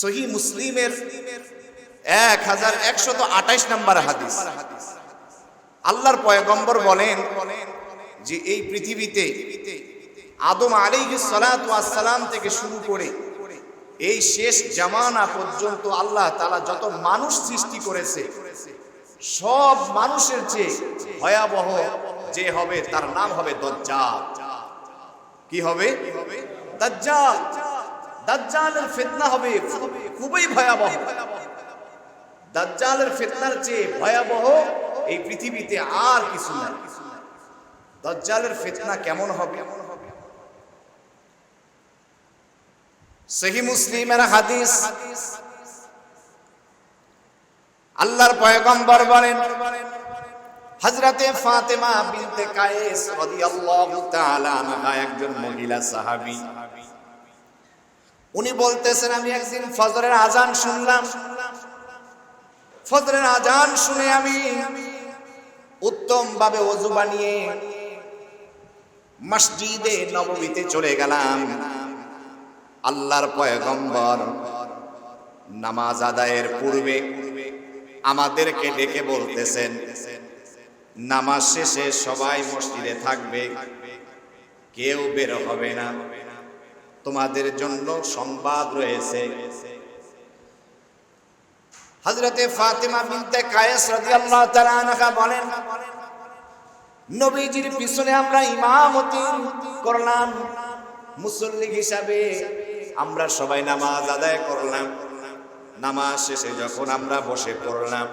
সহি মুসলিমের এক হাজার একশত আঠাইশ নম্বর হাদিস। আল্লাহর পয়গম্বর বলেন যে এই পৃথিবীতে আদম আলী সালাম থেকে শুরু করে এই শেষ জামানা পর্যন্ত আল্লাহ তালা যত মানুষ সৃষ্টি করেছে, সব মানুষের চেয়ে ভয়াবহ যে হবে তার নাম হবে দজ্জাল। কি হবে? দাজ্জাল। দাজ্জালের ফিতনা হবে খুবই ভয়াবহ। দাজ্জালের ফিতনার চেয়ে ভয়াবহ এই পৃথিবীতে আর কিছু নাই। দাজ্জালের ফিতনা কেমন হবে? সহি মুসলিমের হাদিস। আল্লাহর পয়গম্বর বলেন, হযরতে ফাতেমা বিনতে কায়েস রাদিয়াল্লাহু তাআলা আনহা একজন মহিলা সাহাবী। উনি বলতেছেন, আমি একদিন ফজরের আজান শুনলাম। ফজরের আজান শুনে আমি উত্তম ভাবে অজু বানিয়ে মসজিদে নববীতে চলে গেলাম। আল্লাহর পয়গম্বর নামাজ আদায়ের পূর্বে আমাদেরকে ডেকে বলতেছেন, নামাজ শেষে সবাই মসজিদে থাকবে, কেউ বের হবে না। তোমাদের জন্য সংবাদ রয়েছে। হযরতে ফাতিমা বিনতে কায়েস রাদিয়াল্লাহু তাআলা আনহা বলেন, নবীজির পিছনে আমরা ইমামতি করলাম, মুসল্লি হিসাবে আমরা সবাই নামাজ আদায় করলাম। নামাজ শেষে যখন আমরা বসে পড়লাম,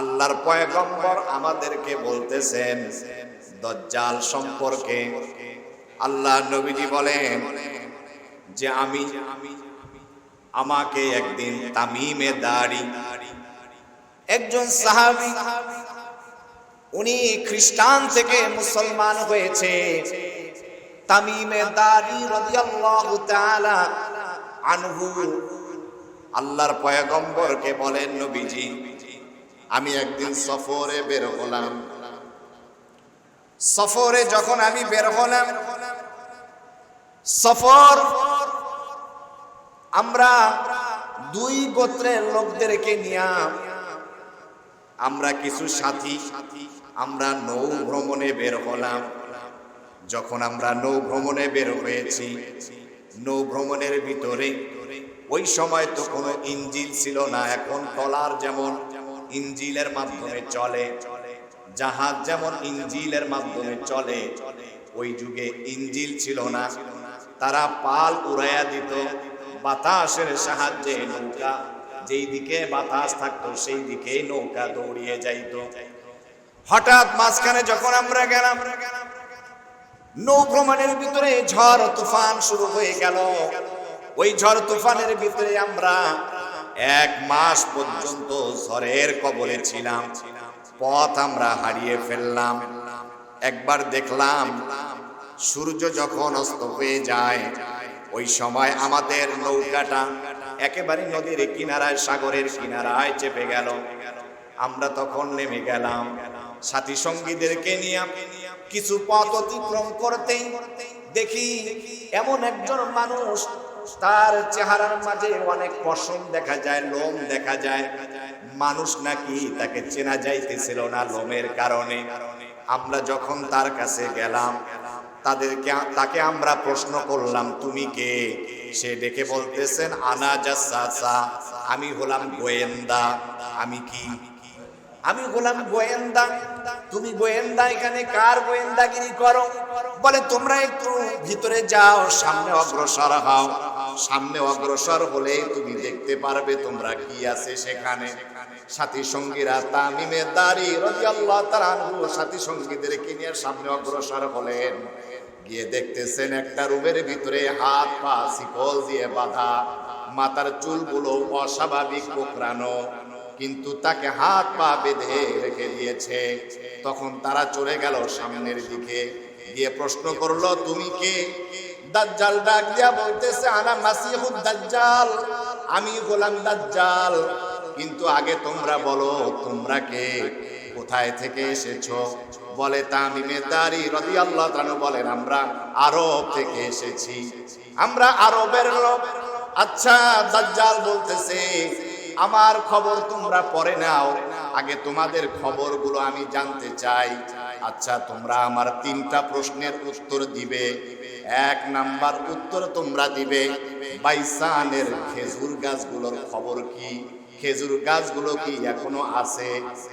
আল্লাহর পয়গম্বর আমাদেরকে বলতেছেন, দজ্জাল সম্পর্কে আল্লাহ নবীজি বলেন যে আমি, আমাকে একদিন তামিমে দাড়ি। একজন সাহাবী, উনি খ্রিস্টান থেকে মুসলমান হয়েছে। তামিমে দাড়ি রাদিয়াল্লাহু তাআলা আনহু। আল্লাহর পয়গম্বরকে বলেন, নবীজি, আমি একদিন সফরে বের হলাম। সফরে যখন আমি বের হলাম সফর। আমরা দুই গোত্রের লোকদেরকে নিয়ে আমরা কিছু সাথী, আমরা নৌ ভ্রমণে বের হলাম। যখন আমরা নৌ ভ্রমণে বের হয়েছি, নৌ ভ্রমণের ভিতরে ওই সময় তো কোনো ইঞ্জিল ছিল না, এখন টলার যেমন ইঞ্জিলের মাধ্যমে চলে, জাহাজ যেমন ইঞ্জিলের মাধ্যমে চলে, ওই যুগে ইঞ্জিল ছিল না। তারা পাল উড়াইয়া দিত। বাতাসের সাহায্যে নৌকা, যেই দিকে বাতাস থাকতো, সেই দিকে নৌকা দৌড়িয়ে যাইত। হঠাৎ মাঝখানে যখন আমরা গেলাম নৌ ভ্রমণের ভিতরে ঝড়, তুফান শুরু হয়ে গেল। ওই ঝড়, তুফানের ভিতরে আমরা এক মাস পর্যন্ত ঝড়ের কবলে ছিলাম। পথ আমরা হারিয়ে ফেললাম। একবার দেখলাম সূর্য যখন অস্ত হয়ে যায়, ওই সময় আমাদের নৌকাটা একেবারে নদীর কিনারায়, সাগরের কিনারায় চেপে গেল। আমরা তখন নেমে গেলাম। সাথী সঙ্গীদেরকে নিয়ে কিছু পথ অতিক্রম করতেই দেখি এমন একজন মানুষ, তার চেহারার মাঝে অনেক পশম দেখা যায়, লোম দেখা যায়। মানুষ নাকি তাকে চেনা যাইতেছিল না লোমের কারণে। আমরা যখন তার কাছে গেলাম তাদেরকে তাকে আমরা প্রশ্ন করলাম, তুমি কে? সে ডেকে বলতেছেন, আনা জাসা আমি হলাম গোয়েন্দা। আমি কি? আমি হলাম গোয়েন্দা। তুমি গোয়েন্দা, এখানে কার গোয়েন্দাগিরি করো? বলে, তোমরা একটু ভিতরে যাও, সামনে অগ্রসর হও। সামনে অগ্রসর হলে তুমি দেখতে পারবে তোমরা কি আছে সেখানে। সাথী সঙ্গীরা তামিমের দাড়ি রবি আল্লাহ তার সাথী সঙ্গীদেরকে নিয়ে সামনে অগ্রসর হলেন। গিয়ে দেখতেছেন একটা রুমের ভিতরে হাত পা, শিকল দিয়ে বাঁধা, মাথার চুলগুলো অস্বাভাবিক কোকড়ানো। কিন্তু তাকে হাত পা বেঁধে রেখে দিয়েছে। তখন তারা চলে গেল সামনের দিকে। গিয়ে প্রশ্ন করল, তুমি কে? দাজ্জাল ডাক দিয়া বলতেছে, আনা মাসিহুদ দাজ্জাল। আমি গোলাম দাজ্জাল। কিন্তু আগে তোমরা বলো, তোমরা কে? কোথায় থেকে এসেছ? বলে তামিমে দারি রদি আল্লাহ তানু বলেন, আমরা আরব থেকে এসেছি। আমরা আরবের লোক। আচ্ছা দাজ্জাল বলতেছে, আমার খবর তোমরা পরে নাও। আগে তোমাদের খবরগুলো আমি জানতে চাই। আচ্ছা তোমরা আমার তিনটা প্রশ্নের উত্তর দিবে। এক নাম্বার উত্তর তোমরা দিবে, বাইসানের খেজুর গাছগুলোর খবর কি? খেজুর গাছগুলো কি এখনও আছে?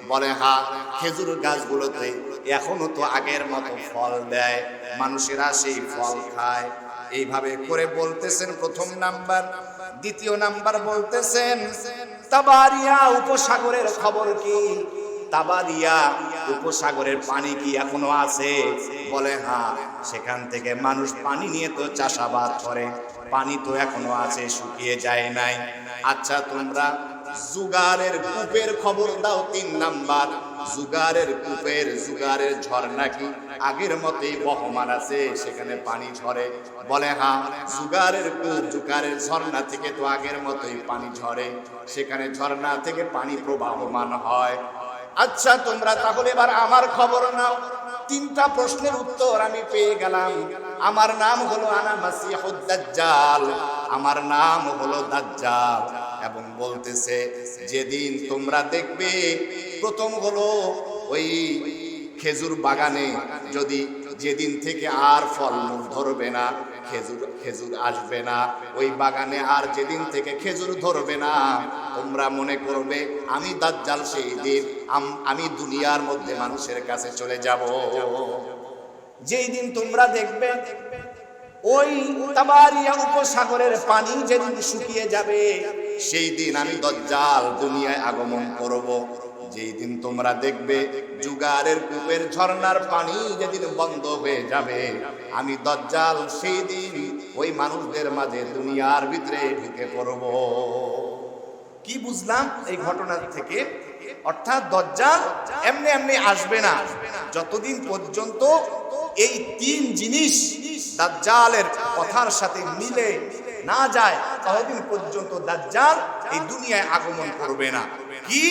বলে হ্যাঁ খেজুর গাছগুলোতে এখনও তো আগের মতো ফল দেয়। মানুষেরা সেই ফল খায়। এইভাবে করে বলতেছেন প্রথম নাম্বার। দ্বিতীয় নাম্বার বলতেছেন, তাবারিয়া উপসাগরের খবর কি? তাবারিয়া উপসাগরের পানি কি এখনও আছে? বলে হ্যাঁ সেখান থেকে মানুষ পানি নিয়ে তো চাষাবাদ করে। পানি তো এখনও আছে, শুকিয়ে যায় নাই। আচ্ছা তোমরা জুগারের কূপের খবর দাও তিন নাম্বার। জুগারের কূপের, জুগারের ঝর্ণা কি আগের মতোই বহমান আছে, সেখানে পানি ঝরে। বলে হ্যাঁ জুগারের কূপ, জুগারের ঝর্ণা থেকে তো আগের মতোই পানি ঝরে। সেখানে ঝর্ণা থেকে পানি প্রবাহমান হয়। আচ্ছা তোমরা তাহলে এবার আমার খবর নাও। তিনটা প্রশ্নের উত্তর আমি পেয়ে গেলাম। আমার নাম হলো আনা মাসিহুদ দাজ্জাল। আমার নাম হলো দাজ্জাল। এবং বলতেছে, যেদিন তোমরা দেখবে, প্রথম হলো ওই খেজুর বাগানে যদি যেদিন থেকে আর ফল ধরবে না, খেজুর খেজুর আসবে না, ওই বাগানে আর যেদিন থেকে খেজুর ধরবে না, তোমরা মনে করবে, আমি দাজ্জাল সেই দিন আমি দুনিয়ার মধ্যে মানুষের কাছে চলে যাব। যেই দিন তোমরা দেখবে, ওই তাবারিয়া উপসাগরের পানি যেদিন শুকিয়ে যাবে সেই দিন আমি দজ্জাল দুনিয়ায় আগমন করব। যেই দিন তোমরা দেখবে জুগারের কূপের ঝর্ণার পানি যেদিন বন্ধ হয়ে যাবে, আমি দজ্জাল সেই দিন ওই মানুষদের মাঝে দুনিয়ার ভিতরে ঢুকে পড়ব। কি বুঝলাম এই ঘটনা থেকে? অর্থাৎ দজ্জাল এমনি এমনি আসবে না। যতদিন পর্যন্ত এই তিন জিনিস দাজ্জালের কথার সাথে মিলে না যায় ততদিন পর্যন্ত দাজ্জাল এই দুনিয়ায় আগমন করবে না। কি?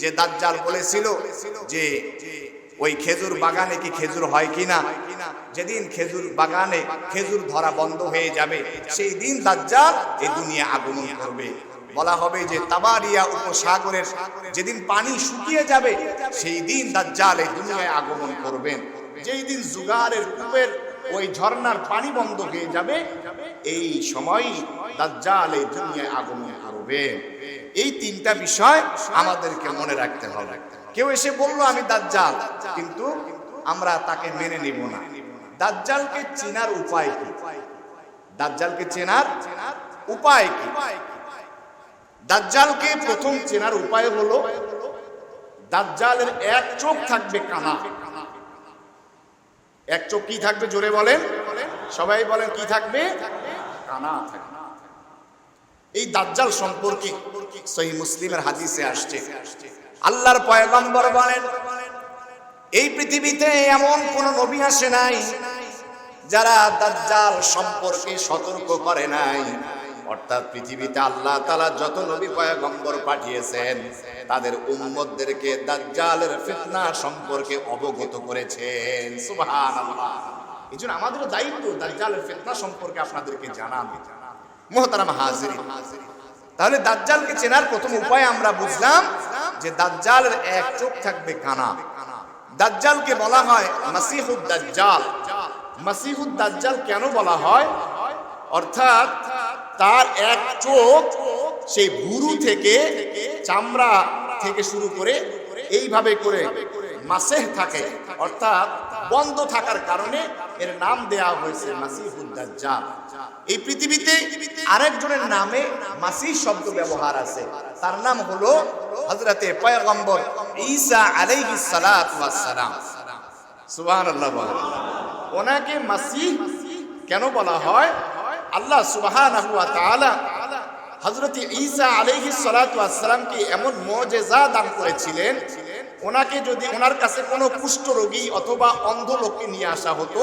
যে দাজ্জাল বলেছিল যে ওই খেজুর বাগানে কি খেজুর হয় কিনা? যেদিন খেজুর বাগানে খেজুর ধরা বন্ধ হয়ে যাবে, সেই দিন দাজ্জাল এই দুনিয়া আগমন করবে। বলা হবে যে তাবারিয়া উপসাগরের যেদিন পানি শুকিয়ে যাবে, সেই দিন দাজ্জাল এই দুনিয়ায় আগমন করবেন। যেই দিন জুগারের কূপের ওই ঝর্ণার পানি বন্ধ হয়ে যাবে এই সময়ই দাজ্জাল এই দুনিয়ায় আগমন করবে এই তিনটা বিষয় আমাদেরকে মনে রাখতে হবে। কেউ এসে বলল, আমি দাজ্জাল। কিন্তু আমরা তাকে মেনে নিব না। দাজ্জালকে চেনার উপায় কি? দাজ্জালকে চেনার উপায় কি? দাজ্জালকে প্রথম চেনার উপায় হলো, দাজ্জালের এক চোখ থাকবে কানা। এক চোখ কি থাকবে? জোরে বলেন। সবাই বলেন, কি থাকবে? থাকবে এই দাজ্জাল সম্পর্কে সহি মুসলিমের হাদিসে আসছে। আল্লাহর পয়গম্বর বলেন, এই পৃথিবীতে এমন কোন নবী আসে নাই যারা দাজ্জাল সম্পর্কে সতর্ক করে নাই। অর্থাৎ পৃথিবীতে আল্লাহ তালা যত নবী পয়গম্বর পাঠিয়েছেন, তাদের উম্মতদেরকে দাজ্জালের ফিতনা সম্পর্কে অবগত করেছেন। সুবহানাল্লাহ। এই জন্য আমাদেরও দায়িত্ব দাজ্জালের ফিতনা সম্পর্কে আপনাদেরকে জানানো। মোহতারাম হাজির তাহলে দাজ্জালকে চেনার প্রথম উপায় আমরা বুঝলাম যে দাজ্জালের এক চোখ থাকবে কানা। দাজ্জালকে বলা হয় মাসিহুদ দাজ্জাল। মাসিহুদ দাজ্জাল কেন বলা হয়? অর্থাৎ তার এক চোখ সেই ভুরু থেকে, চামড়া থেকে শুরু করে এইভাবে করে মাসেহ থাকে। অর্থাৎ বন্ধ থাকার কারণে এর নাম দেয়া হয়েছে মাসিহুদ দাজ্জাল। এই পৃথিবীতে আরেকজনের নামে মাসিহ শব্দ ব্যবহার আছে। তার নাম হলো হযরতে পয়গম্বর ঈসা আলাইহিস সালাতু ওয়াস সালাম সুবহানাল্লাহ ওনাকে মাসিহ কেন বলা হয়? আল্লাহ সুবহানাহু ওয়া তাআলা হযরত ঈসা আলাইহিস সালাতু ওয়াস সালামকে এমন মুজিজা দান করেছিলেন ওনাকে যদি ওনার কাছে কোনো কুষ্ঠ রোগী অথবা অন্ধ লোককে নিয়ে আসা হতো,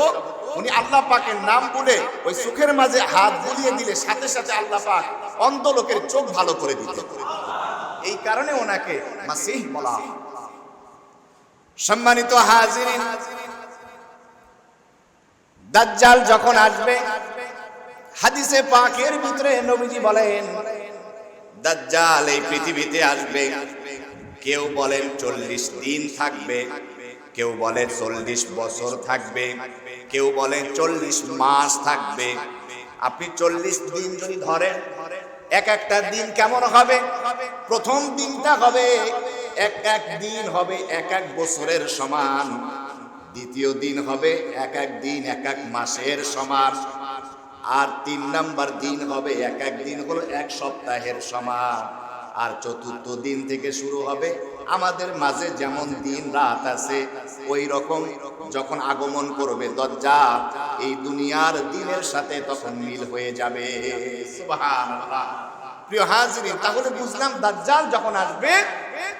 উনি আল্লাহ পাকের নাম বলে ওই সুখের মাঝে হাত বুলিয়ে দিলে সাথে সাথে আল্লাহ পাক অন্ধ লোকের চোখ ভালো করে দিতেন। এই কারণে ওনাকে মাসিহ বলা সম্মানিত হাজিরিন, দাজ্জাল যখন আসবে, হাদিসে পাকের ভিতরে নবীজি বলেন, দাজ্জাল এই পৃথিবীতে আসবে। কেউ বলেন চল্লিশ দিন থাকবে, কেউ বলে চল্লিশ বছর থাকবে, কেউ বলে চল্লিশ মাস থাকবে। আপনি চল্লিশ দিন যদি ধরেন, এক একটা দিন কেমন হবে? প্রথম দিনটা হবে এক এক দিন হবে এক এক বছরের সমান। দ্বিতীয় দিন হবে এক এক দিন, এক এক মাসের সমান। আর তিন নাম্বার দিন হবে এক এক দিন হলো এক সপ্তাহের সমান। আর চতুর্থ দিন থেকে শুরু হবে। আমাদের মাঝে যেমন দিন রাত আছে, ওই রকম যখন আগমন করবে দরজা, এই দুনিয়ার দিনের সাথে তখন মিল হয়ে যাবে। প্রিয় হাজিরিন, তাহলে বুঝলাম দাজ্জাল যখন আসবে,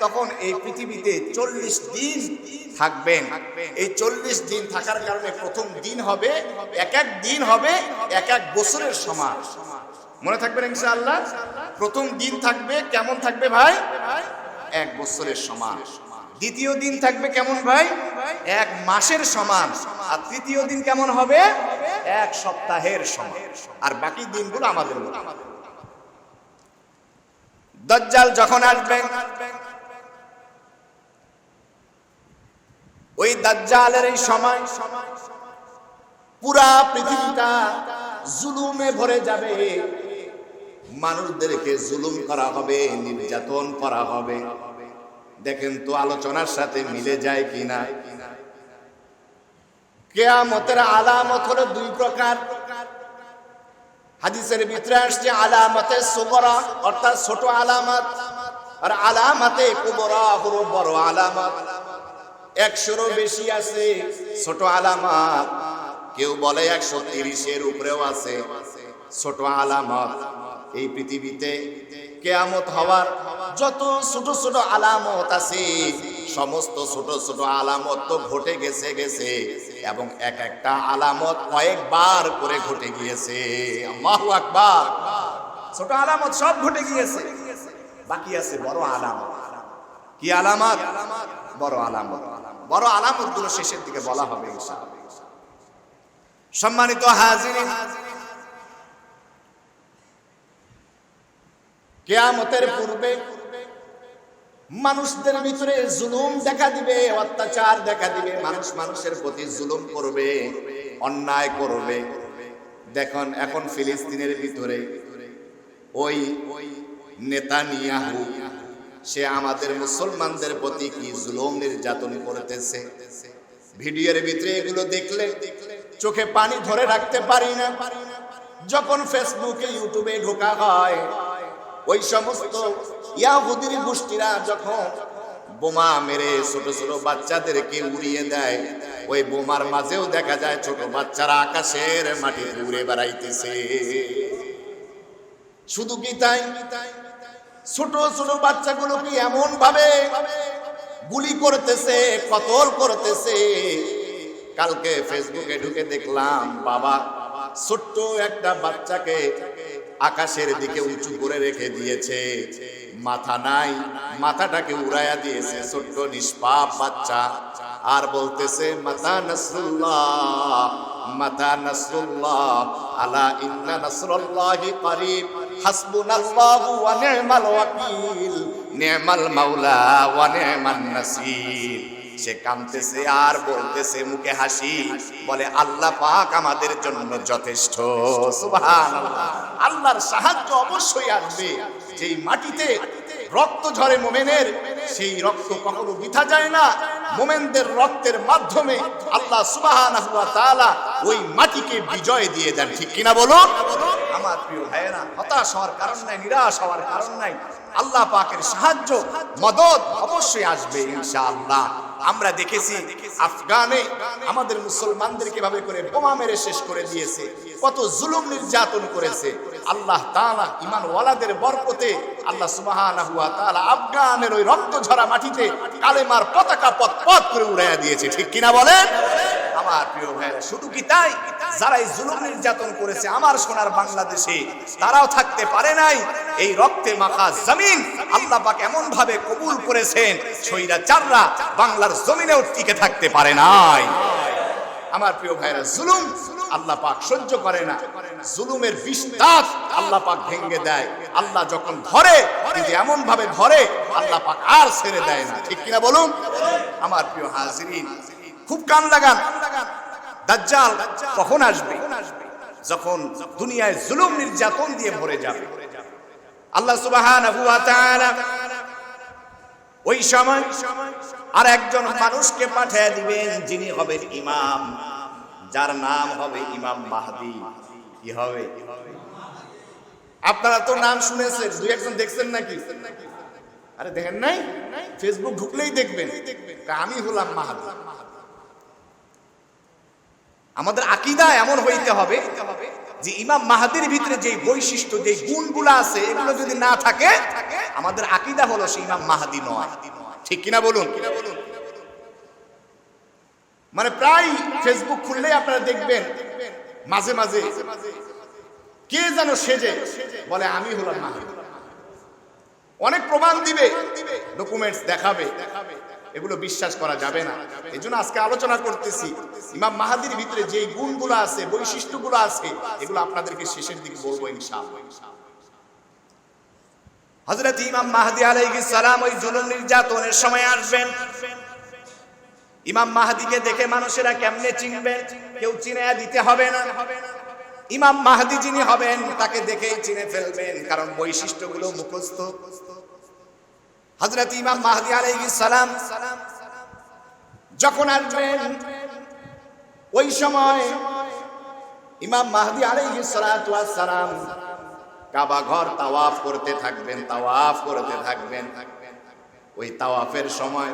তখন এই পৃথিবীতে চল্লিশ দিন থাকবেন। এই চল্লিশ দিন থাকার কারণে প্রথম দিন হবে, এক এক দিন হবে, এক এক বছরের সমান। মনে থাকবেন ইনশাআল্লাহ? প্রথম দিন থাকবে কেমন থাকবে ভাই? এক বছরের সমান। দ্বিতীয় দিন থাকবে কেমন ভাই? এক মাসের সমান। আর তৃতীয় দিন কেমন হবে? এক সপ্তাহের সমান। আর বাকি দিনগুলো আমাদের দজ্জাল যখন আসবেন ওই দাজ্জালের এই সময় পুরা পৃথিবীটা জুলুমে ভরে যাবে। মানুষদেরকে জুলুম করা হবে, নির্যাতন করা হবে। দেখেন তো আলোচনার সাথে মিলে যায় কিনা। কেয়ামতের আলামত হলো দুই প্রকার। হাদিসের ভিতরে আসছে আলামতে সুবরা, অর্থাৎ ছোট আলামত, আর আলামতে কুবরা হলো বড় আলামত। একশোরও বেশি আছে ছোট আলামত। কেউ বলে একশো তিরিশের উপরেও আছে ছোট আলামত। এই পৃথিবীতে কেয়ামত হওয়ার যত ছোট ছোট আলামত আছে, সমস্ত ছোট ছোট আলামত তো ঘটে গেছে গেছে। এবং এক একটা আলামত কয়েকবার করে ঘটে গিয়েছে। আকবার। ছোট আলামত সব ঘটে গিয়েছে। বাকি আছে বড় আলামত। কি আলামত? বড় আলামত। বড় আলামতগুলো শেষের দিকে বলা হবে সম্মানিত হাজিরিন কেয়ামতের পূর্বে মানুষদের ভিতরে জুলুম দেখা দিবে, অত্যাচার দেখা দিবে, মানুষ মানুষের প্রতি জুলুম করবে, অন্যায় করবে। দেখুন, এখন ফিলিস্তিনের ভিতরে ওই নেতা নিয়াহু সে আমাদের মুসলমানদের প্রতি কি জুলুম নির্যাতন করতেছে? ভিডিওর ভিতরে এগুলো দেখলে চোখে পানি ধরে রাখতে পারি না। যখন ফেসবুকে ইউটিউবে ঢোকা হয় ওই সমস্ত ইয়াহুদির গোষ্ঠীরা যখন বোমা মেরে ছোট ছোট বাচ্চাদেরকে উড়িয়ে দেয়, ওই বোমার মাঝেও দেখা যায় ছোট বাচ্চারা আকাশের মাটিতে উড়ে বেড়াইতেছে। শুধু কি তাই? ছোট ছোট বাচ্চাগুলোকে এমন ভাবে গুলি করতেছে, কতল করতেছে। কালকে ফেসবুকে ঢুকে দেখলাম, বাবা ছোট্ট একটা বাচ্চাকে আকাশের দিকে উঁচু করে রেখে দিয়েছে। মাথা নাই, মাথাটাকে উড়াইয়া দিয়েছে ছোট্ট নিষ্পাপ বাচ্চা। আর বলতেছে, মাতা নাসরুল্লাহ মাতা নাসরুল্লাহ, আলা ইন্না নাসরুল্লাহি করিব। হাসবুনাল্লাহু ওয়া নি'মাল ওয়াকিল, নি'মাল মাওলা ওয়া নি'মান নাসির। সে কামতেছে আর বলতেছে মুখে হাসি। বলে, আল্লাহ পাক আমাদের জন্য যথেষ্ট। আল্লাহর সাহায্য অবশ্যই আসবে। যেই মাটিতে রক্ত ঝরে মোমেনের, সেই রক্ত কখনো বৃথা যায় না। মোমেনদের রক্তের মাধ্যমে আল্লাহ সুবহানাহু ওয়া তাআলা ওই মাটিকে বিজয় দিয়ে দেন। ঠিক কিনা বলুন? আমার প্রিয় ভাইয়েরা, হতাশ হওয়ার কারণ নাই, নিরাশ হওয়ার কারণ নাই। আল্লাহ পাকের সাহায্য, মদত অবশ্যই আসবে ইনশাআল্লাহ। আমরা দেখেছি আফগানে আমাদের মুসলমানদের কীভাবে করে বোমা মেরে শেষ করে দিয়েছে, কত জুলুম নির্যাতন করেছে। আল্লাহ তালা ইমান ওয়ালাদের বরকতে আল্লাহ তালা আফগানের ওই রক্ত ঝরা মাটিতে কালেমার পতাকা পথ পথ করে উড়াইয়া দিয়েছে, ঠিক কিনা বলেন? আমার প্রিয় ভাইরা শুধু কি তাই? যারা এই জুলুম নির্যাতন করেছে আমার সোনার বাংলাদেশে, তারাও থাকতে পারে নাই। এই রক্তে মাখা জমিন আল্লাহ পাক এমন ভাবে কবুল করেছেন ছইরা চাররা বাংলার জমিনেও টিকে থাকতে পারে নাই। আমার প্রিয় ভাইরা, জুলুম আল্লাহ পাক সহ্য করে না। জুলুমের বিস্তার আল্লাহ পাক ভেঙে দেয়। আল্লাহ যখন ধরে কিন্তু এমন ভাবে ধরে, আল্লাহ পাক আর ছেড়ে দেয় না। ঠিক কিনা বলুন? আমার প্রিয় হাজিরিন খুব কান লাগান। দাজ্জাল কখন আসবে? যখন দুনিয়ায় জুলুম নির্যাতন দিয়ে ভরে যাবে। আল্লাহ সুবহানাহু ওয়া তাআলা ওই সময় আর একজন মানুষকে পাঠিয়ে দিবেন যিনি হবেন ইমাম। যার নাম হবে ইমাম মাহদি। কি হবে? আপনারা তো নাম শুনেছেন, দুই একজন দেখছেন নাকি? আরে দেখেন নাই? ফেসবুক ঢুকলেই দেখবেন। আমি হলাম মাহাদি। আমাদের আকিদা এমন হইতে হবে যে ইমাম মাহাদির ভিতরে যে বৈশিষ্ট্য যে গুণগুলো আছে, এগুলো যদি না থাকে, আমাদের আকিদা হলো সে ইমাম মাহাদি নয়। ঠিক কিনা বলুন? মানে প্রায় ফেসবুক খুললেই আপনারা দেখবেন, মাঝে মাঝে কে যেন সেজে বলে, আমি হলাম মাহাদি। অনেক প্রমাণ দিবে ডকুমেন্টস দেখাবে। এগুলো বিশ্বাস করা যাবে না। এই জন্য আজকে আলোচনা করতেছি, ইমাম মাহাদির ভিতরে যে গুণগুলো আছে, বৈশিষ্ট্যগুলো আছে, এগুলো আপনাদেরকে শেষের দিকে বলব ইনশাআল্লাহ। হযরত ইমাম মাহদি আলাইহিস সালাম ওই জুলুম নির্যাতনের সময় আসবেন। ইমাম মাহাদিকে দেখে মানুষেরা কেমনে চিনবে, কেউ চিনে দিতে হবে না। ইমাম মাহাদি যিনি হবেন, তাকে দেখেই চিনে ফেলবেন, কারণ বৈশিষ্ট্যগুলো মুখস্থ। হযরত ইমাম মাহদি আলাইহিস সালাম যখন আসবেন, ওই সময় ইমাম মাহদি আলাইহিস সালাতু সালাম কাবা ঘর তাওয়াফ করতে থাকবেন, তাওয়াফ করতে থাকবেন। ওই তাওয়াফের সময়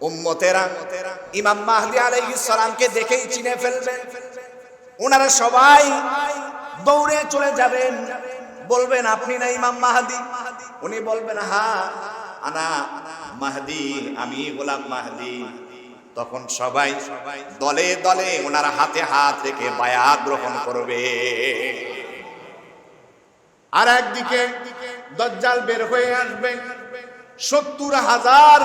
উম্মতেরা ইমাম মাহদি আলাইহিস সালামকে দেখেই চিনে ফেলবেন। ওনারা সবাই দৌড়ে চলে যাবেন। বলবেন, আপনি না ইমাম মাহাদি? উনি বলবেন, হা, আনা মাহদি, আমি গোলাম মাহদি। তখন সবাই দলে দলে ওনার হাতে হাত রেখে বায়াত গ্রহণ করবে। আর একদিকে দজ্জাল বের হয়ে আসবে। সত্তর হাজার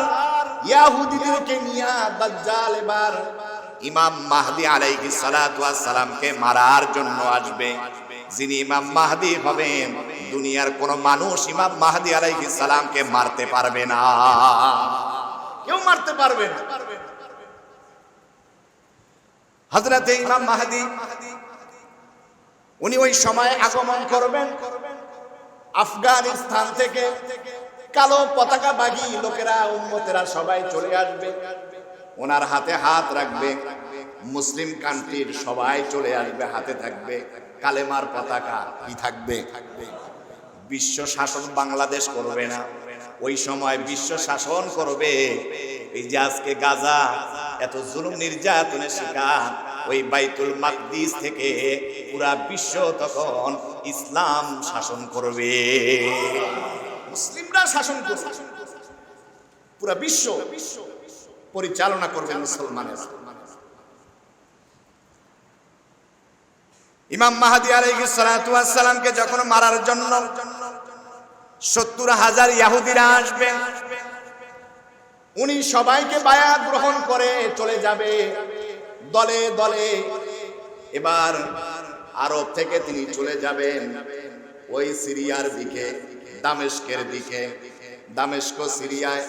ইয়াহুদিদেরকে নিয়ে দজ্জাল এবার ইমাম মাহদি আলাইহি সালামকে মারার জন্য আসবে। যিনি ইমাম মাহদি হবেন, দুনিয়ার কোন মানুষ ইমাম মাহদি আলাইহিস সালামকে মারতে পারবে না। কেউ মারতে পারবে না। হযরতে ইমাম মাহদি, উনি ওই সময় আগমন করবেন আফগানিস্তান থেকে। কালো পতাকা বাগি লোকেরা, উম্মতেরা সবাই চলে আসবে। ওনার হাতে হাত রাখবে। মুসলিম কান্ট্রির সবাই চলে আসবে, হাতে থাকবে। কালেমার পতাকা কি থাকবে? বিশ্ব শাসন বাংলাদেশ করবে না। ওই সময় বিশ্ব শাসন করবে। এই যে আজকে গাজা, এত জুলুম নির্যাতনের শিকার। ওই বাইতুল মাকদিস থেকে পুরা বিশ্ব তখন ইসলাম শাসন করবে। মুসলিমরা শাসন করবে। পুরা বিশ্ব পরিচালনা করবে মুসলমানেরা। ইমাম মাহাদি আলাইহিস সালাতু ওয়াস সালামকে যখন মারার জন্য সত্তর হাজার ইহুদিরা আসবে, উনি সবাইকে বায়াত গ্রহণ করে চলে যাবে। দলে দলে। এবার আরব থেকে তিনি চলে যাবেন ওই সিরিয়ার দিকে, দামেস্কের দিকে। দামেস্ক সিরিয়ায়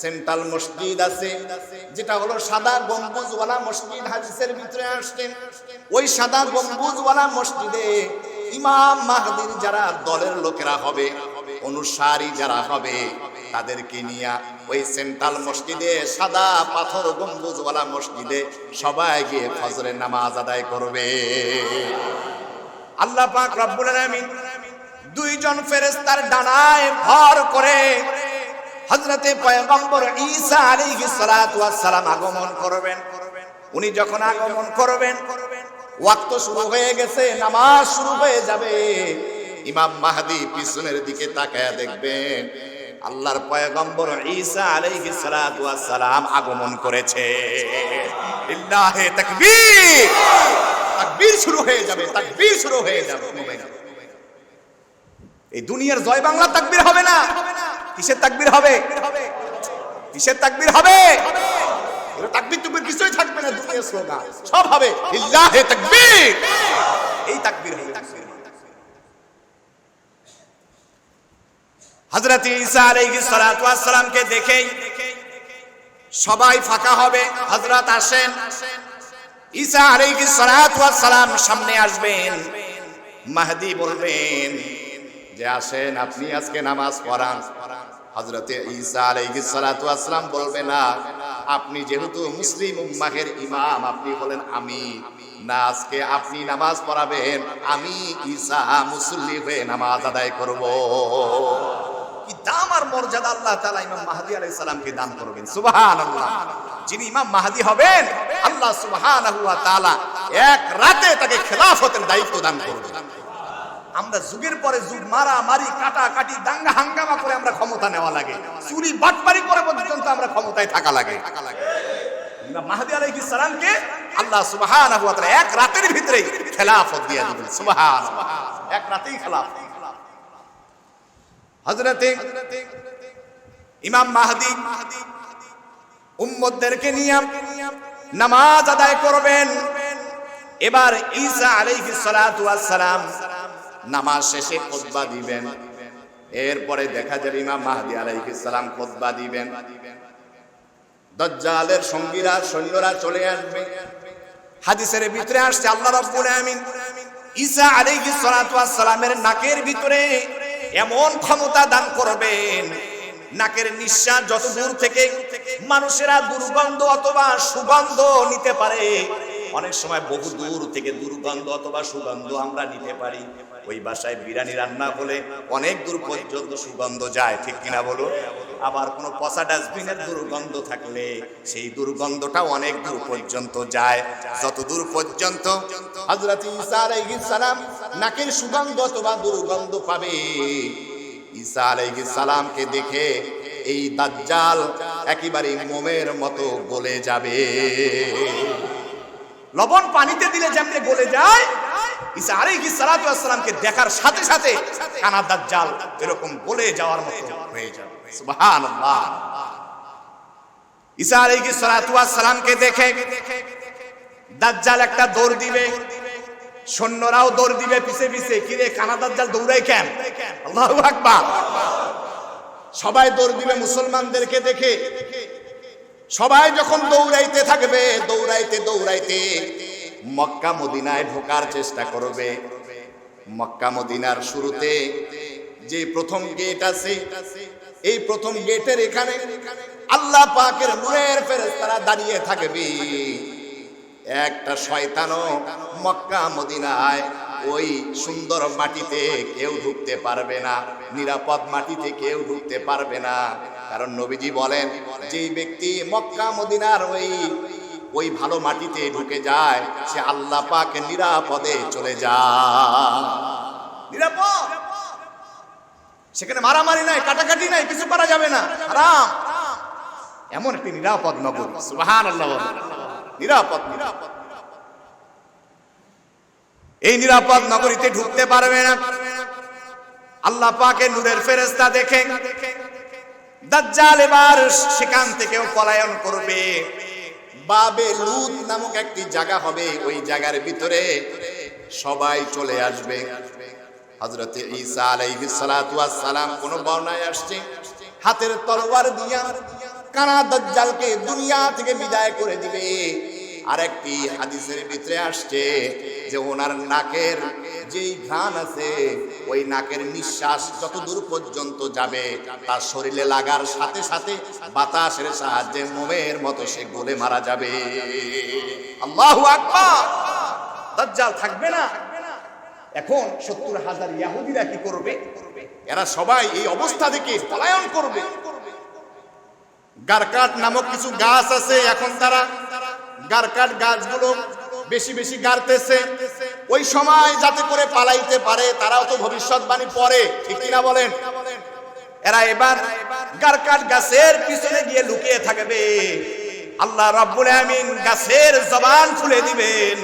সেন্ট্রাল মসজিদ আছে, যেটা হলো সাদা গম্বুজওয়ালা মসজিদ। হাদিসের ভিতরে আসছেন ওই সাদা গম্বুজওয়ালা মসজিদে ইমাম মাহদির যারা দলের লোকেরা হবে, অনুসারী যারা হবে তাদেরকে নিয়ে ওই সেন্ট্রাল মসজিদে সাদা পাথর গম্বুজওয়ালা মসজিদে সবাই গিয়ে ফজরের নামাজ আদায় করবে। আল্লাহ পাক রব্বুল আলামিন দুইজন ফেরেশতার ডানায় ভর করে হযরতে পয়গম্বর ঈসা আলাইহিস সালাতু ওয়াস সালাম আগমন করবেন। উনি যখন আগমন করবেন, ওয়াক্ত শুরু হয়ে গেছে, নামাজ শুরু হয়ে যাবে। ইমাম মাহদি পিছনের দিকে তাকায়া দেখবেন আল্লাহর পয়গম্বর ঈসা আলাইহিস সালাতু সালাম আগমন করেছে। লিল্লাহে তাকবীর! তাকবীর শুরু হয়ে যাবে, তাকবীর শুরু হয়ে যাবে এই দুনিয়ার জয় বাংলা তাকবীর হবে না। কিসের তাকবীর হবে? কিসের তাকবীর হবে? তাকবীর তুকবীর কিছুই থাকবে না, দুনিয়ার স্লোগান। সব হবে ইল্লাহে তাকবীর! এই তাকবীর হবে। হযরত ঈসা আলাইহিস সালাতু ওয়াস সালামকে দেখেই সবাই ফাঁকা হবে, হযরত আসেন। ঈসা ওয়াস সালাম সামনে আসবেন, মাহদি বলবেন যে আসেন, আপনি আজকে নামাজ পড়ান। হজরতে ঈসা ওয়াস সালাম বলবে, না, আপনি যেহেতু মুসলিম উম্মাহের ইমাম, আপনি বলেন আমি। না, আজকে আপনি নামাজ পড়াবেন, আমি ঈসা মুসল্লি হয়ে নামাজ আদায় করব। কি দাম আর মর্যাদা আল্লাহ তাআলা ইমাম মাহদি আলাইহিস সালামকে দান করবেন? সুবহানাল্লাহ। যিনি ইমাম মাহদি হবেন আল্লাহ সুবহানাহু ওয়া তাআলা এক রাতে তাকে খেলাফতের দায়িত্ব দান করবেন। আমরা যুগের পরে যুগ মারা মারি কাটা কাটি দাঙ্গা হাঙ্গামা করে আমরা ক্ষমতা নেওয়া লাগে। চুরি বাটপারি করে পর্যন্ত আমরা ক্ষমতায় থাকা লাগে। ইমাম মাহদি আলাইহিস সালামকে আল্লাহ সুবহানাহু ওয়া তাআলা এক রাতের ভিতরেই খেলাফত দিয়ে দিবেন। সুবহানাল্লাহ। এক রাতেই খেলাফত। হযরতে ইমাম মাহদি উম্মতদেরকে নিয়ে নামাজ আদায় করবেন। এবার ঈসা আলাইহিস সালাতু সালাম নামাজ শেষে খুতবা দিবেন। এরপরে দেখা যাবে ইমাম মাহদি আলাইহিস সালাম খুতবা দিবেন। দজ্জালের সঙ্গীরা, সৈন্যরা চলে আসবে। হাদিসের ভিতরে আসছে, আল্লাহ রাব্বুল আমিন ঈসা আলাইহিস সালাতু সালামের নাকের ভিতরে এমন ক্ষমতা দান করবেন, নাকের নিঃশ্বাস যত দূর থেকে মানুষেরা দুর্গন্ধ অথবা সুগন্ধ নিতে পারে। অনেক সময় বহু দূর থেকে দুর্গন্ধ অথবা সুগন্ধ আমরা নিতে পারি। ওই বাসায় বিরিয়ানি রান্না হলে অনেক দূর পর্যন্ত সুগন্ধ যায়, ঠিক কিনা বলো আবার কোনো পচা ডাস্টবিনের দুর্গন্ধ থাকলে সেই দুর্গন্ধটা অনেক দূর পর্যন্ত যায়। যত দূর পর্যন্ত হযরত ঈসা আলাইহিস সালাম নাকের সুগন্ধ অথবা দুর্গন্ধ পাবে। ঈসা সালামকে দেখে এই দাজ্জাল একেবারে মোমের মতো গলে যাবে। লবণ পানিতে দিলে যেমনি গলে যায়, ঈসা সালাতু দেখার সাথে সাথে কানা দাজ্জাল এরকম গলে যাওয়ার মতো হয়ে যাবে। সুবহানাল্লাহ। ঈসা আলাইহিস সালাতু ওয়াসসালামকে দেখে দাজ্জাল একটা দৌড় দিবে। সৈন্যরাও দৌড় দিবে, পিছে পিছে। কিরে কানা দাজ্জাল দৌড়াই কেন? আল্লাহু আকবার। সবাই দৌড় দিবে মুসলমানদেরকে দেখে। সবাই যখন দৌড়াইতে থাকবে, দৌড়াইতে দৌড়াইতে মক্কা মদিনায় ঢোকার চেষ্টা করবে। মক্কা মদিনার শুরুতে যে প্রথম গেট আছে, এই প্রথম গেটের এখানে আল্লাহ পাকের নূরের ফেরেশতারা দাঁড়িয়ে থাকবে। একটা শয়তানও মক্কা মদিনায় ওই সুন্দর মাটিতে কেউ ঢুকতে পারবে না, নিরাপদ মাটিতে কেউ ঢুকতে পারবে না। কারণ নবীজি বলেন, যেই ব্যক্তি মক্কা মদিনার ওই ওই ভালো মাটিতে ঢুকে যায়, সে আল্লাহ পাক নিরাপদে চলে যায়। নিরাপদ! সেখানে মারামারি নাই, কাটাকাটি নাই, কিছু করা যাবে না, হারাম। এমন একটি নিরাপদ নগর, সুবহানাল্লাহ। নিরাপদ। নিরাপদ এই নিরাপদ নগরীতে ঢুকতে পারবে না। আল্লাহ পাকে নূরের ফেরেস্তা দেখে। দাজ্জাল এবার সেখান থেকেও পলায়ন করবে। বাবে লুত নামক একটি জায়গা হবে। ওই জায়গার ভিতরে সবাই চলে আসবে। হযরতে ঈসা আলাইহিস সালাতু সালাম কোন বর্ণায় আসছে। হাতের তরবার দিয়া কানা দাজ্জালকে দুনিয়া থেকে বিদায় করে দিবে। আরেকটি হাদিসের ভিতরে আসছে যে ওনার নাকের যেই ঘ্রাণ আছে, ওই নাকের নিঃশ্বাস যত দূর পর্যন্ত যাবে, তার শরীরে লাগার সাথে সাথে বাতাসের সাহায্যে মোমের মতো সে গলে মারা যাবে। আল্লাহু থাকবে না? এখন সত্তর হাজার ইয়াহুদিরা কি করবে? এরা সবাই এই অবস্থা থেকে পলায়ন করবে। গারকাট নামক কিছু গাছ আছে, এখন তারা গারকাট গাছগুলো বেশি বেশি গাড়তেছে। ওই সময় যাতে করে পালাইতে পারে, তারাও তো ভবিষ্যৎবাণী পড়ে ঠিক কিনা বলেন? এরা এবার গারকাট গাছের পিছনে গিয়ে লুকিয়ে থাকবে। আল্লাহ রাব্বুল আমিন গাছের জবান খুলে দিবেন।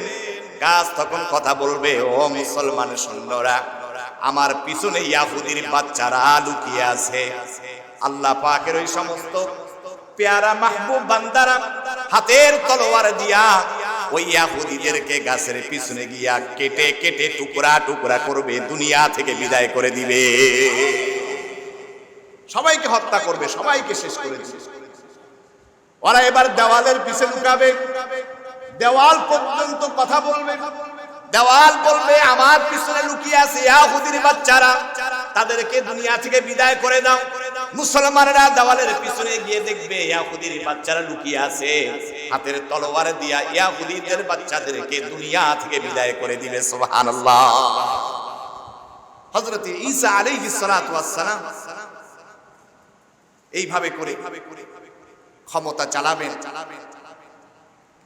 গাছ তখন কথা বলবে, ও মুসলমান সৈন্যরা আমার পিছনে ইয়াহুদির বাচ্চারা লুকিয়ে আছে। আল্লাহ পাকের ওই সমস্ত পেয়ারা মাহবুব বান্দারা হাতের তলোয়ার দিয়া ওই ইয়াহুদিদেরকে গাছের পিছনে গিয়া কেটে কেটে টুকরা টুকরা করবে, দুনিয়া থেকে বিদায় করে দিবে। সবাইকে হত্যা করবে, সবাইকে শেষ করে দিবে। ওরা এবার দেওয়ালের পিছে লুকাবে। দেওয়াল পর্যন্ত কথা বলবে। দেওয়াল বলবে, আমার পিছনে লুকিয়ে আছে ইয়াহুদির বাচ্চারা। তাদেরকে দুনিয়া থেকে বিদায় করে দাও। মুসলমানেরা দেওয়ালের পিছনে গিয়ে দেখবে ইয়াহুদির বাচ্চারা লুকিয়ে আছে। হাতের তলোয়ার দিয়া ইয়াহুদিদের বাচ্চাদেরকে দুনিয়া থেকে বিদায় করে দিবে, সুবহানাল্লাহ। হযরত ঈসা আলাইহিস সালাতু ওয়াস সালাম এইভাবে করে ক্ষমতা চালাবেন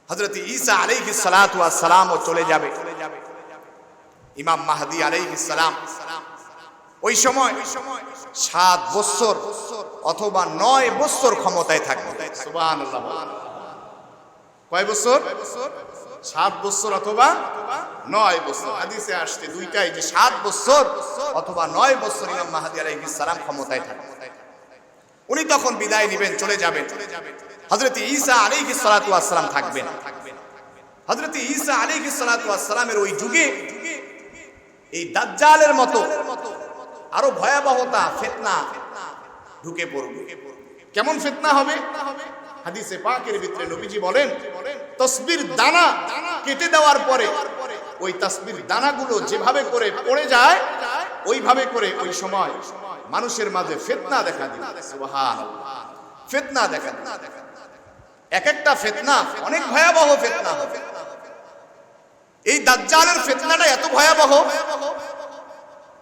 হজরত ঈসা আলাইহিস সালাতু ওয়াস সালামও চলে যাবে। ইমাম মাহদি আলাইহিস সালাম ওই সময় সাত বছর অথবা নয় বছর ক্ষমতায় থাকবে। কয় বছর সাত বছর অথবা নয় বছর হাদিসে আসছে দুইটাই যে সাত বছর অথবা নয় বছর ইমাম মাহাদি আলাইহিস সালাম ক্ষমতায় থাকবে। উনি তখন বিদায় নেবেন, চলে যাবেন। হজরত ঈসা আলাইহিস সালাতু ওয়াস সালাম থাকবেন। হজরত ঈসা আলাইহিস সালাতু ওয়াস সালামের ওই যুগে এই দাজ্জালের মতো আরও ভয়াবহতা, ফেতনা ঢুকে পড়বে। কেমন ফিতনা হবে? হাদিসে পাকের ভিতরে নবীজি বলেন, তসবির দানা কেটে দেওয়ার পরে ওই তসবির দানাগুলো যেভাবে করে পড়ে যায়, ওইভাবে করে ওই সময় মানুষের মাঝে ফিতনা দেখা সুবহানাল্লাহ। ফিতনা দেখা দিবে। এক একটা ফেতনা, অনেক ভয়াবহ ফিতনা এই দাজ্জালের ফেতনাটা এত ভয়াবহ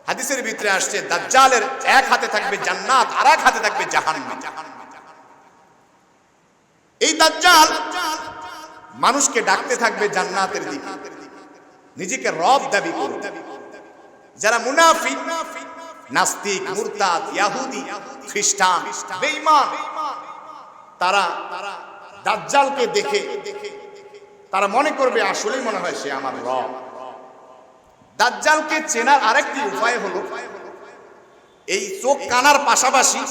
হাদিসের ভিতরে আসছে, দাজ্জালের এক হাতে থাকবে জান্নাত আর এক হাতে থাকবে জাহান্নাম। এই দাজ্জাল মানুষকে ডাকতে থাকবে জান্নাতের দিকে। নিজেকে রব দাবি যারা মুনাফিক, নাস্তিক, মুরতাদ, ইয়াহুদি, খ্রিস্টান, বেঈমান, তারা দাজ্জালকে দেখে, তারা মনে করবে, আসলেই মনে হয় সে আমার রব। দাজ্জালকে চেনার আরেকটি উপায় হলো, এই চোখ কানার পাশাপাশি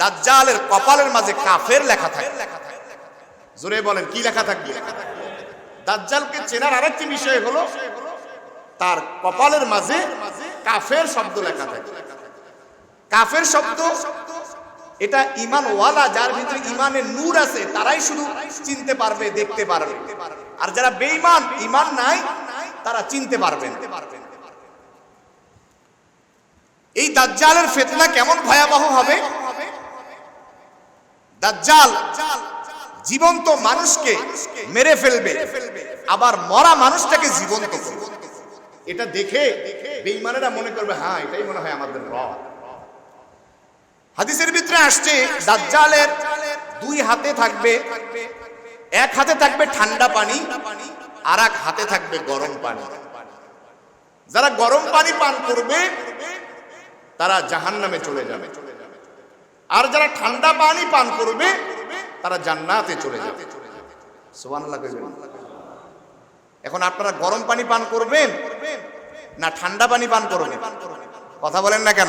দাজ্জালের কপালের মাঝে কাফের লেখা থাকে। জোরে বলেন, কি লেখা থাকবে? দাজ্জালকে চেনার আরেকটি বিষয় হলো, তার কপালের মাঝে কাফের শব্দ লেখা থাকে। কাফের শব্দ, এটা ইমান ওয়ালা যার ভিতরে ইমানের নূর আছে, তারাই শুধু চিনতে পারবে, দেখতে পারবে। আর যারা বেঈমান ইমান নাই তারা চিনতে পারবেন। এই দাজ্জালের ফেতনা কেমন ভয়াবহ হবে? দাজ্জাল জীবন্ত মানুষকে মেরে ফেলবে, আবার মরা মানুষটাকে জীবন্ত এটা দেখে বেঈমানেরা মনে করবে হ্যাঁ এটাই মনে হয় আমাদের রব। হাদিসের ভিতরে আসছে, দাজ্জালের দুই হাতে থাকবে, এক হাতে থাকবে ঠান্ডা পানি আর এক হাতে থাকবে গরম পানি। যারা গরম পানি পান করবে, তারা জাহান নামে চলে যাবে। আর যারা ঠান্ডা পানি পান করবে, তারা জান্নাতে চলে যাবে। এখন আপনারা গরম পানি পান করবেন না ঠান্ডা পানি পান করবেন? কথা বলেন না কেন?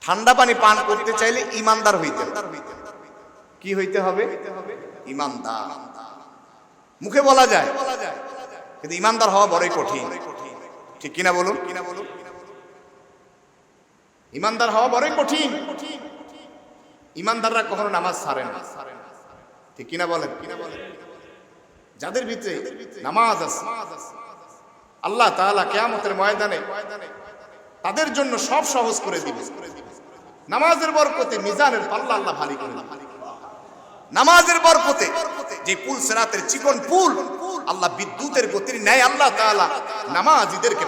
ঠান্ডা পানি পান করতে চাইলে ইমানদার হইতে। কি হইতে হবে? ইমানদার। মুখে বলা যায়। কিন্তু ইমানদার হওয়া বড়ই কঠিন। ঠিক কিনা বলুন? কিনা বলুন ইমানদার হওয়া বড়ই কঠিন। ইমানদাররা কখনো নামাজ ছাড়ে না। ঠিক কিনা বলেন? কিনা বলেন যাদের ভিতরে নামাজ আছে, আল্লাহ তাআলা কিয়ামতের ময়দানে তাদের জন্য সব সহজ করে দিবে। নামাজের বরকতে মিজানের পাল্লা আল্লাহ ভারী করে। নামাজের বরকতে যে পুল সেরাতের চিকন পুল আল্লাহ বিদ্যুতের গতির ন্যায় আল্লাহ তাআলা নামাজীদেরকে